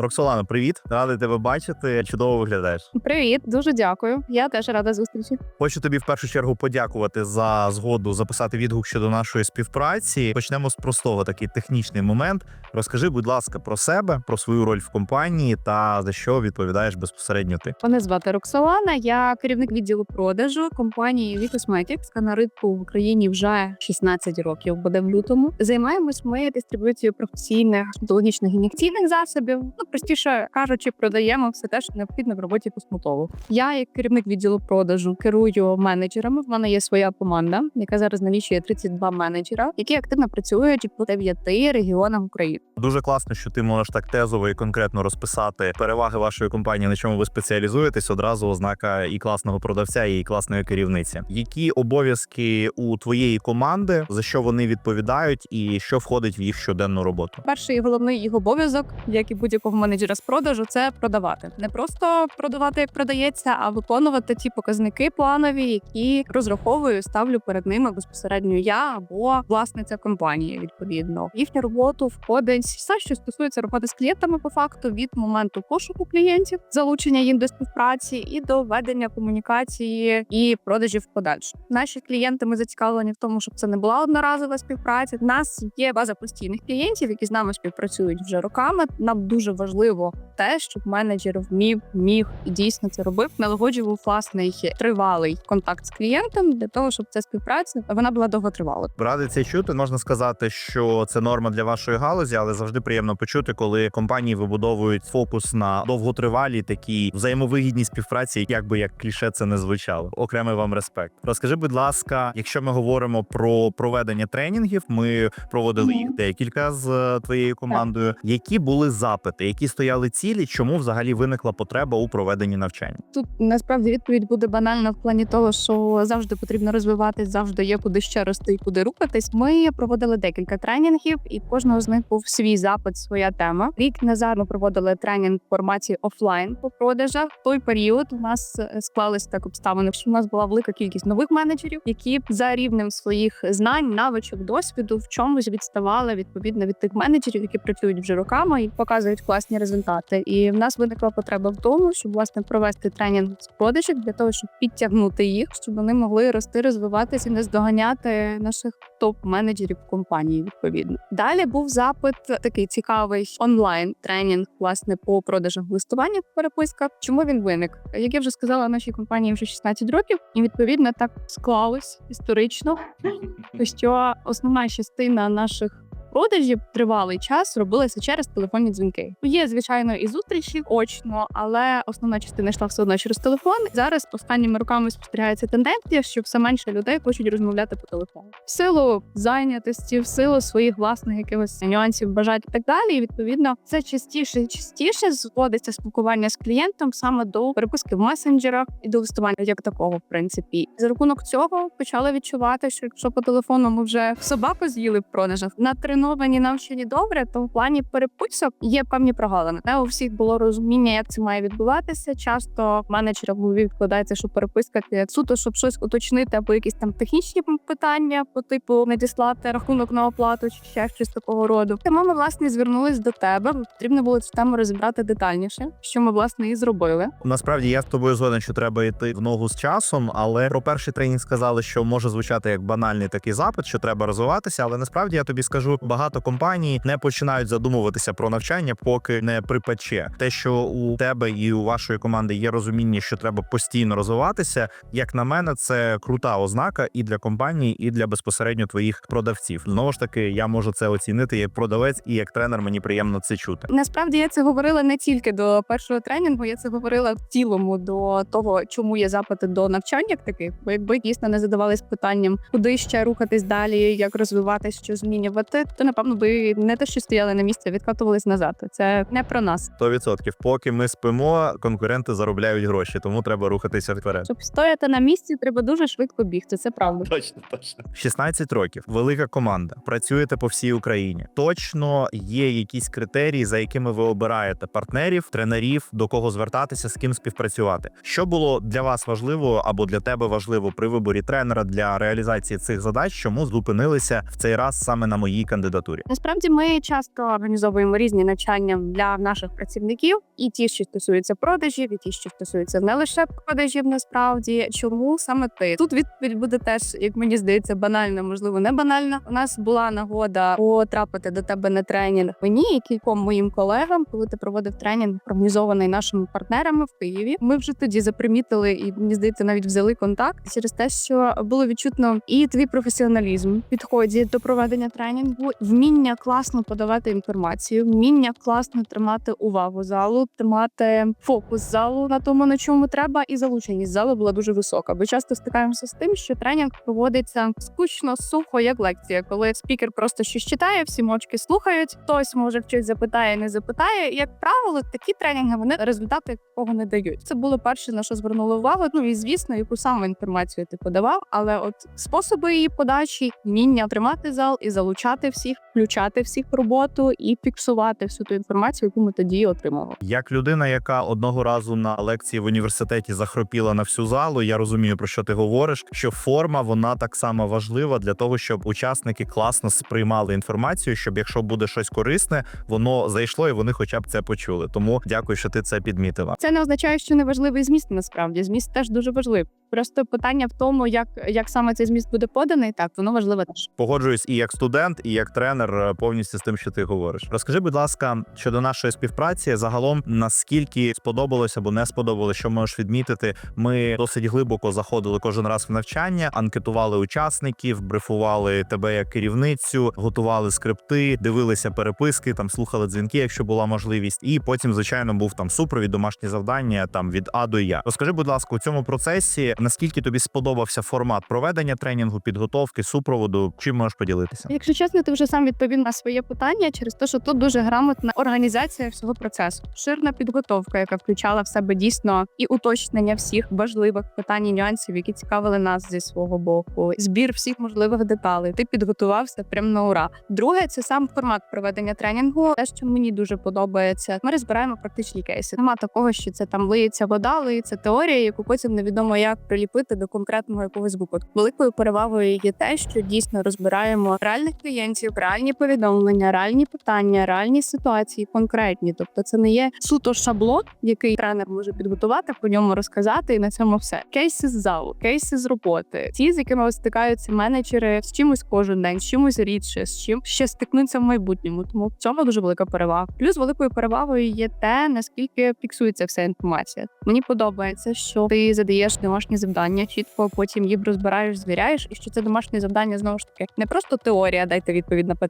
Роксолана, привіт, радий тебе бачити. Чудово виглядаєш. Привіт, дуже дякую. Я теж рада зустрічі. Хочу тобі в першу чергу подякувати за згоду записати відгук щодо нашої співпраці. Почнемо з простого такий технічний момент. Розкажи, будь ласка, про себе, про свою роль в компанії та за що відповідаєш безпосередньо ти. Мене звати Роксолана. Я керівник відділу продажу компанії V-Cosmetics, на ринку в Україні вже 16 років, буде в лютому. Займаємось ми дистрибуцією професійних стоматологічних ін'єкційних засобів. Ну простіше кажучи, продаємо все те, що необхідно в роботі косметологу. Я, як керівник відділу продажу, керую менеджерами. В мене є своя команда, яка зараз налічує 32 менеджера, які активно працюють по 9 регіонах України. Дуже класно, що ти можеш так тезово і конкретно розписати переваги вашої компанії, на чому ви спеціалізуєтесь. Одразу ознака і класного продавця, і класної керівниці. Які обов'язки у твоєї команди, за що вони відповідають, і що входить в їх щоденну роботу? Перший і головний їх обов'язок, як і будь-якого менеджера з продажу, це продавати. Не просто продавати як продається, а виконувати ті показники планові, які розраховую, ставлю перед ними безпосередньо я або власниця компанії. Відповідно, їхню роботу входить все, що стосується роботи з клієнтами, по факту від моменту пошуку клієнтів, залучення їм до співпраці і до ведення комунікації і продажів подальше. Наші клієнти ми зацікавлені в тому, щоб це не була одноразова співпраця. У нас є база постійних клієнтів, які з нами співпрацюють вже роками. Нам дуже важливо те, щоб менеджер вмів, міг і дійсно це робив, налагоджував власний тривалий контакт з клієнтом для того, щоб ця співпраця вона була довготривалою. Радий це чути. Можна сказати, що це норма для вашої галузі, але завжди приємно почути, коли компанії вибудовують фокус на довготривалій такій взаємовигідній співпраці, як би як кліше це не звучало. Окремий вам респект. Розкажи, будь ласка, якщо ми говоримо про проведення тренінгів, ми проводили їх декілька з е, твоєю командою. Які були запити, які стояли цілі, чому взагалі виникла потреба у проведенні навчань? Тут насправді відповідь буде банальна в плані того, що завжди потрібно розвиватись, завжди є куди ще рости і куди рухатись. Ми проводили декілька тренінгів, і кожного з них був свій запит, своя тема. Рік назад ми проводили тренінг в форматі офлайн по продажах. В той період у нас е, склались так обставини, що у нас була велика кількість нових менеджерів, які за рівнем своїх знань, навичок, досвіду в чомусь відставали відповідно від тих менеджерів, які працюють вже роками і показують класні результати. І в нас виникла потреба в тому, щоб власне провести тренінг з продажів для того, щоб підтягнути їх, щоб вони могли рости, розвиватися не здоганяти наших топ-менеджерів компанії. Відповідно, далі був запит такий цікавий онлайн тренінг, власне, по продажах в листування. Переписка. Чому він виник? Як я вже сказала, нашій компанії вже 16 років, і відповідно так склалось історично, що основна частина наших. Продажів тривалий час робилися через телефонні дзвінки. Є звичайно і зустрічі очно, але основна частина йшла все одно через телефон. Зараз останніми роками спостерігається тенденція, що все менше людей хочуть розмовляти по телефону. В силу зайнятості, в силу своїх власних якихось нюансів, бажань так далі. І відповідно це частіше і частіше зводиться спілкування з клієнтом саме до переписки в месенджерах і до листування як такого, в принципі. За рахунок цього почали відчувати, що якщо по телефону ми вже собаку з'їли в продажах, натреновані, навчені добре, то в плані переписок є певні прогалини. Не у всіх було розуміння, як це має відбуватися. Часто менеджерам в голові відкладається, що переписка це суто, щоб щось уточнити, або якісь там технічні питання, по типу надіслати рахунок на оплату чи ще щось такого роду. Тому ми власне звернулись до тебе. Потрібно було цю тему розібрати детальніше, що ми власне і зробили. Насправді я з тобою згоден, що треба йти в ногу з часом, але про перший тренінг сказали, що може звучати як банальний такий запит, що треба розвиватися. Але насправді я тобі скажу, багато компаній не починають задумуватися про навчання, поки не припече. Те, що у тебе і у вашої команди є розуміння, що треба постійно розвиватися, як на мене, це крута ознака і для компанії, і для безпосередньо твоїх продавців. Знову ж таки, я можу це оцінити як продавець і як тренер. Мені приємно це чути. Насправді я це говорила не тільки до першого тренінгу, я це говорила в цілому до того, чому є запити до навчань як таких. Бо якби дійсно не задавались питанням, куди ще рухатись далі, як розвиватись, що змінювати, то напевно би не те, що стояли на місці, а відкатувались назад. Це не про нас. 100%. Поки ми спимо, конкуренти заробляють гроші, тому треба рухатися вперед. Щоб стояти на місці, треба дуже швидко бігти. Це правда. Точно, точно. 16 років, велика команда. Працюєте по всій Україні. Точно є якісь критерії, за якими ви обираєте партнерів, тренерів, до кого звертатися, з ким співпрацювати. Що було для вас важливо або для тебе важливо при виборі тренера для реалізації цих задач? Чому зупинилися в цей раз саме на моїй кандидатурі? Кандидатурі? Насправді ми часто організовуємо різні навчання для наших працівників, і ті, що стосуються продажів, і ті, що стосуються не лише продажів. Насправді, чому саме ти тут відповідь буде теж, як мені здається, банальна, можливо, не банальна. У нас була нагода потрапити до тебе на тренінг мені і кільком моїм колегам, коли ти проводив тренінг, організований нашими партнерами в Києві. Ми вже тоді запримітили і мені здається, навіть взяли контакт через те, що було відчутно і твій професіоналізм в підході до проведення тренінгу, вміння класно подавати інформацію, вміння класно тримати увагу залу, тримати фокус залу на тому, на чому треба, і залученість залу була дуже висока. Бо часто стикаємося з тим, що тренінг проводиться скучно, сухо, як лекція, коли спікер просто щось читає, всі мовчки слухають. Хтось може щось запитає, не запитає. Як правило, такі тренінги вони результати якого не дають. Це було перше на що звернули увагу. Ну і звісно, яку саме інформацію ти подавав, але от способи її подачі, вміння тримати зал і залучати всіх, включати всіх в роботу і фіксувати всю ту інформацію, яку ми тоді отримали. Як людина, яка одного разу на лекції в університеті захропіла на всю залу, я розумію про що ти говориш. Що форма вона так само важлива для того, щоб учасники класно сприймали інформацію, щоб якщо буде щось корисне, воно зайшло і вони хоча б це почули. Тому дякую, що ти це підмітила. Це не означає, що не важливий зміст. Насправді зміст теж дуже важливий. Просто питання в тому, як, як саме цей зміст буде поданий, так воно важливе теж. Погоджуюсь і як студент, і як тренер е, повністю з тим, що ти говориш. Розкажи, будь ласка, щодо нашої співпраці, загалом наскільки сподобалось або не сподобалось, що можеш відмітити. Ми досить глибоко заходили кожен раз в навчання, анкетували учасників, брифували тебе як керівницю, готували скрипти, дивилися переписки, там слухали дзвінки, якщо була можливість. І потім, звичайно, був там супровід, домашні завдання там від А до Я. Розкажи, будь ласка, у цьому процесі наскільки тобі сподобався формат проведення тренінгу, підготовки, супроводу? Чим можеш поділитися? Якщо чесно, ти вже сам відповів на своє питання через те, що тут дуже грамотна організація всього процесу, ширна підготовка, яка включала в себе дійсно і уточнення всіх важливих питань і нюансів, які цікавили нас зі свого боку, збір всіх можливих деталей. Ти підготувався прям на ура. Друге, це сам формат проведення тренінгу. Те, що мені дуже подобається, ми розбираємо практичні кейси. Нема такого, що це там лиється вода, лиється теорія, яку потім невідомо як приліпити до конкретного якогось випадку. Великою перевагою є те, що дійсно розбираємо реальних клієнтів, реальні повідомлення, реальні питання, реальні ситуації, конкретні. Тобто, це не є суто шаблон, який тренер може підготувати, по ньому розказати, і на цьому все. Кейси з залу, кейси з роботи, ті, з якими стикаються менеджери з чимось кожен день, з чимось рідше, з чим ще стикнуться в майбутньому. Тому в цьому дуже велика перевага. Плюс великою перевагою є те, наскільки фіксується вся інформація. Мені подобається, що ти задаєш домашні завдання, чітко потім їх розбираєш, звіряєш, і що це домашнє завдання знову ж таки не просто теорія, дайте відповідь на питання.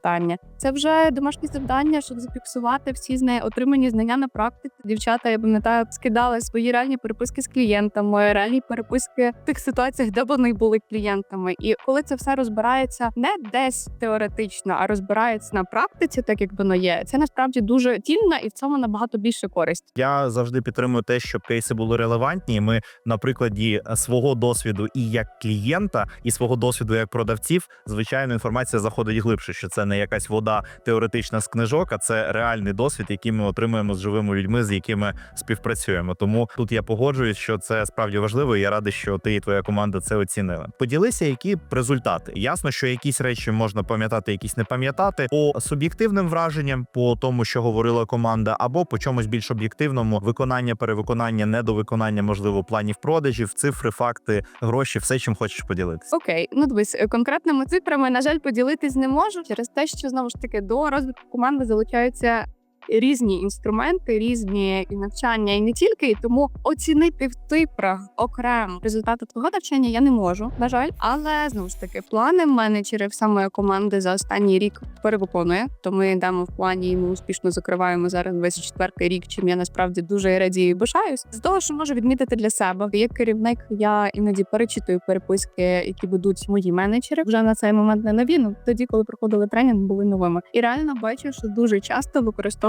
Це вже домашні завдання, щоб зафіксувати всі з неї отримані знання на практиці. Дівчата, я пам'ятаю, скидали свої реальні переписки з клієнтами, реальні переписки в тих ситуаціях, де вони були клієнтами. І коли це все розбирається не десь теоретично, а розбирається на практиці, так як воно є, це насправді дуже цінно і в цьому набагато більше користь. Я завжди підтримую те, щоб кейси були релевантні. Ми на прикладі свого досвіду і як клієнта, і свого досвіду як продавців, звичайно, інформація заходить глибше, що це не якась вода теоретична з книжок, а це реальний досвід, який ми отримуємо з живими людьми, з якими співпрацюємо. Тому тут я погоджуюсь, що це справді важливо. і Я радий, що ти і твоя команда це оцінили. Поділися, які результати. Ясно, що якісь речі можна пам'ятати, якісь не пам'ятати по суб'єктивним враженням, по тому, що говорила команда, або по чомусь більш об'єктивному виконання, перевиконання, недовиконання, можливо, планів продажів, цифри, факти, гроші, все, чим хочеш поділитися. Окей, ну дивись, е, конкретними цифрами, на жаль, поділитись не можу через те, що знову ж таки до розвитку команди залучаються. Різні інструменти, різні і навчання, і не тільки, і тому оцінити в цифрах окремо результати твого навчання я не можу, на жаль. Але знову ж таки, плани менеджерів самої команди за останній рік перевиконує. То ми йдемо в плані, і ми успішно закриваємо зараз 24-й рік, чим я насправді дуже радію і бажаюсь. З того, що можу відмітити для себе, як керівник, я іноді перечитую переписки, які ведуть мої менеджери вже на цей момент не нові. Ну тоді, коли проходили тренінг, були новими. І реально бачу, що дуже часто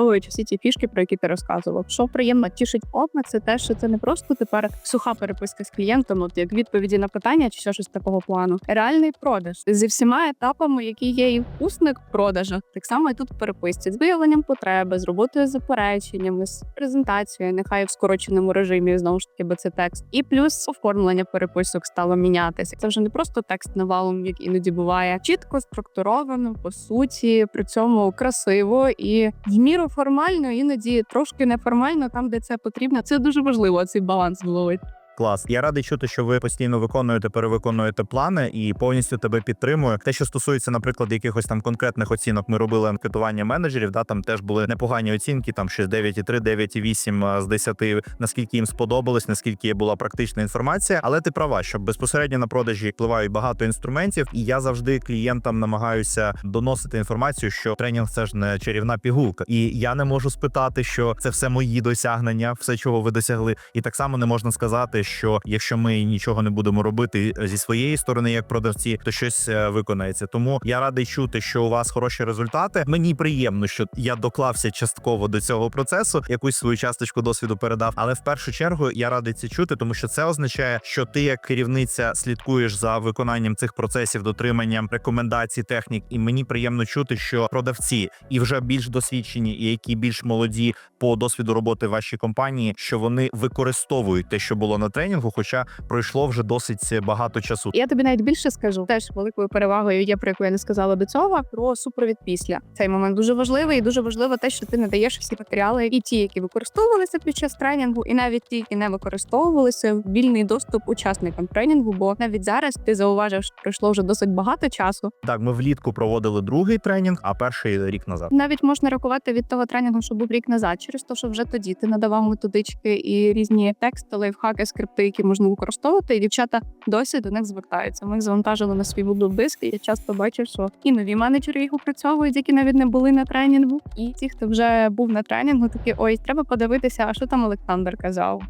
використовують всі ті фішки, про які ти розказував. Що приємно тішить ока, це те, що це не просто тепер суха переписка з клієнтом, от як відповіді на питання чи ще щось такого плану. Реальний продаж зі всіма етапами, які є і в усних продажах, так само і тут в переписці з виявленням потреби, з роботою з запереченнями, з презентацією, нехай в скороченому режимі знову ж таки, бо це текст, і плюс оформлення переписок стало мінятися. Це вже не просто текст навалом, як іноді буває, чітко структуровано, по суті, при цьому красиво і в міру формально, іноді трошки неформально, там де це потрібно. Це дуже важливо. Цей баланс вловити. Клас. Я радий чути, що ви постійно виконуєте, перевиконуєте плани і повністю тебе підтримую. Те, що стосується, наприклад, якихось там конкретних оцінок, ми робили анкетування менеджерів. Да, там теж були непогані оцінки, там щось 9,3, 9,8 з 10, наскільки їм сподобалось, наскільки була практична інформація. Але ти права, що безпосередньо на продажі впливають багато інструментів, і я завжди клієнтам намагаюся доносити інформацію, що тренінг це ж не чарівна пігулка, і я не можу спитати, що це все мої досягнення, все, чого ви досягли, і так само не можна сказати, що якщо ми нічого не будемо робити зі своєї сторони, як продавці, то щось е, виконається. Тому я радий чути, що у вас хороші результати. Мені приємно, що я доклався частково до цього процесу, якусь свою часточку досвіду передав. Але в першу чергу я радий це чути, тому що це означає, що ти як керівниця слідкуєш за виконанням цих процесів, дотриманням рекомендацій, технік. І мені приємно чути, що продавці і вже більш досвідчені, і які більш молоді по досвіду роботи в вашій компанії, що вони використовують те, що було на тренінгу, хоча пройшло вже досить багато часу. Я тобі навіть більше скажу. Теж великою перевагою є, про яку я не сказала до цього. Про супровід після цей момент дуже важливий, і дуже важливо те, що ти надаєш всі матеріали, і ті, які використовувалися під час тренінгу, і навіть ті, які не використовувалися, вільний доступ учасникам тренінгу. Бо навіть зараз ти зауважив, що пройшло вже досить багато часу. Так, ми влітку проводили другий тренінг, а перший рік назад. Навіть можна рахувати від того тренінгу, що був рік назад, через те, що вже тоді ти надавав методички і різні тексти, лайфхаки, скрипти, які можна використовувати. І дівчата досі до них звертаються. Ми їх завантажили на свій Google диск. І я часто бачу, що і нові менеджери їх опрацьовують, які навіть не були на тренінгу. І ті, хто вже був на тренінгу, такі ой, треба подивитися, а що там Олександр казав.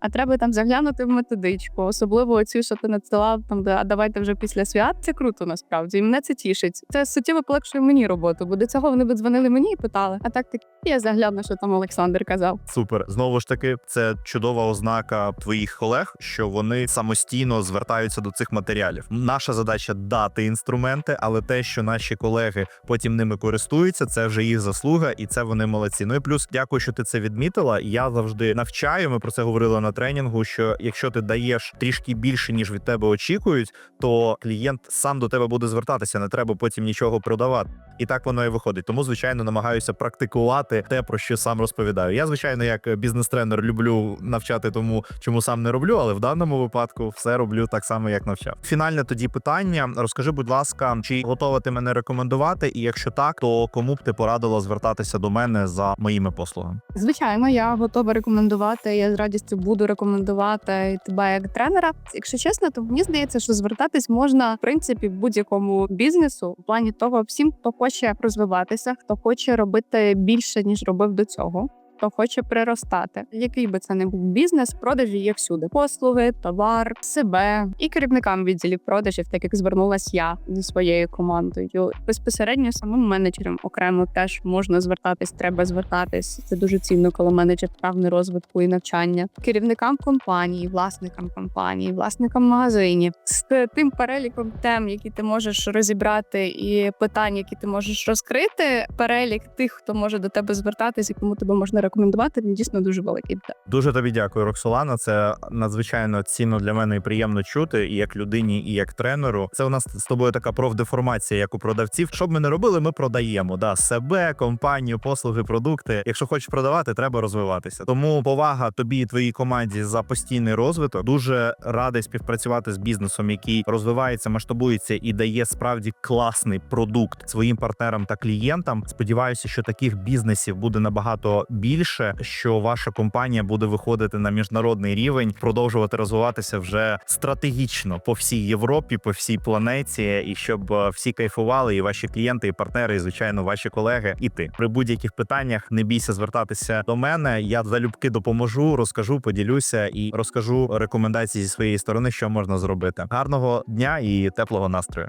А треба там заглянути в методичку, особливо оцю, що ти надсилав там, де «А давайте вже після свят. Це круто насправді. І мене це тішить. Це суттєво полегшує мені роботу, бо до цього вони б дзвонили мені і питали. А так таки я загляну, що там Олександр казав. Супер. Знову ж таки, це чудова ознака твоїх колег, що вони самостійно звертаються до цих матеріалів. Наша задача дати інструменти, але те, що наші колеги потім ними користуються, це вже їх заслуга, і це вони молодці. Ну і плюс, дякую, що ти це відмітила. Я завжди навчаю. Ми про це говорили на тренінгу. Що якщо ти даєш трішки більше ніж від тебе очікують, то клієнт сам до тебе буде звертатися. Не треба потім нічого продавати. І так воно і виходить. Тому, звичайно, намагаюся практикувати те, про що сам розповідаю. Я, звичайно, як бізнес-тренер люблю навчати тому, чому сам не роблю, але в даному випадку все роблю так само, як навчав. Фінальне тоді питання. Розкажи, будь ласка, чи готова ти мене рекомендувати? І якщо так, то кому б ти порадила звертатися до мене за моїми послугами? Звичайно, я готова рекомендувати. Я з радістю буду рекомендувати тебе як тренера. Якщо чесно, то мені здається, що звертатись можна в принципі будь-якому бізнесу в плані того, всім, хто хоче розвиватися, хто хоче робити більше ніж робив до цього. Хто хоче приростати, який би це не був бізнес, продажі є всюди: послуги, товар, себе і керівникам відділів продажів, так як звернулась я зі своєю командою. Безпосередньо самим менеджерам окремо теж можна звертатись, треба звертатись. Це дуже цінно, коли менеджер прагне розвитку і навчання. Керівникам компанії, власникам компанії, власникам магазинів з тим переліком тем, які ти можеш розібрати, і питань, які ти можеш розкрити. Перелік тих, хто може до тебе звертатись, і кому тебе можна рекомендувати, він дійсно дуже великий. Дуже тобі дякую, Роксолана. Це надзвичайно цінно для мене і приємно чути, і як людині, і як тренеру. Це у нас з тобою така профдеформація, як у продавців. Що б ми не робили, ми продаємо да себе, компанію, послуги, продукти. Якщо хочеш продавати, треба розвиватися. Тому повага тобі і твоїй команді за постійний розвиток. Дуже радий співпрацювати з бізнесом, який розвивається, масштабується і дає справді класний продукт своїм партнерам та клієнтам. Сподіваюся, що таких бізнесів буде набагато більше, що ваша компанія буде виходити на міжнародний рівень, продовжувати розвиватися вже стратегічно по всій Європі, по всій планеті, і щоб е, всі кайфували, і ваші клієнти, і партнери, і звичайно, ваші колеги. І ти при будь-яких питаннях не бійся звертатися до мене. Я залюбки допоможу, розкажу, поділюся і розкажу рекомендації зі своєї сторони, що можна зробити. Гарного дня і теплого настрою.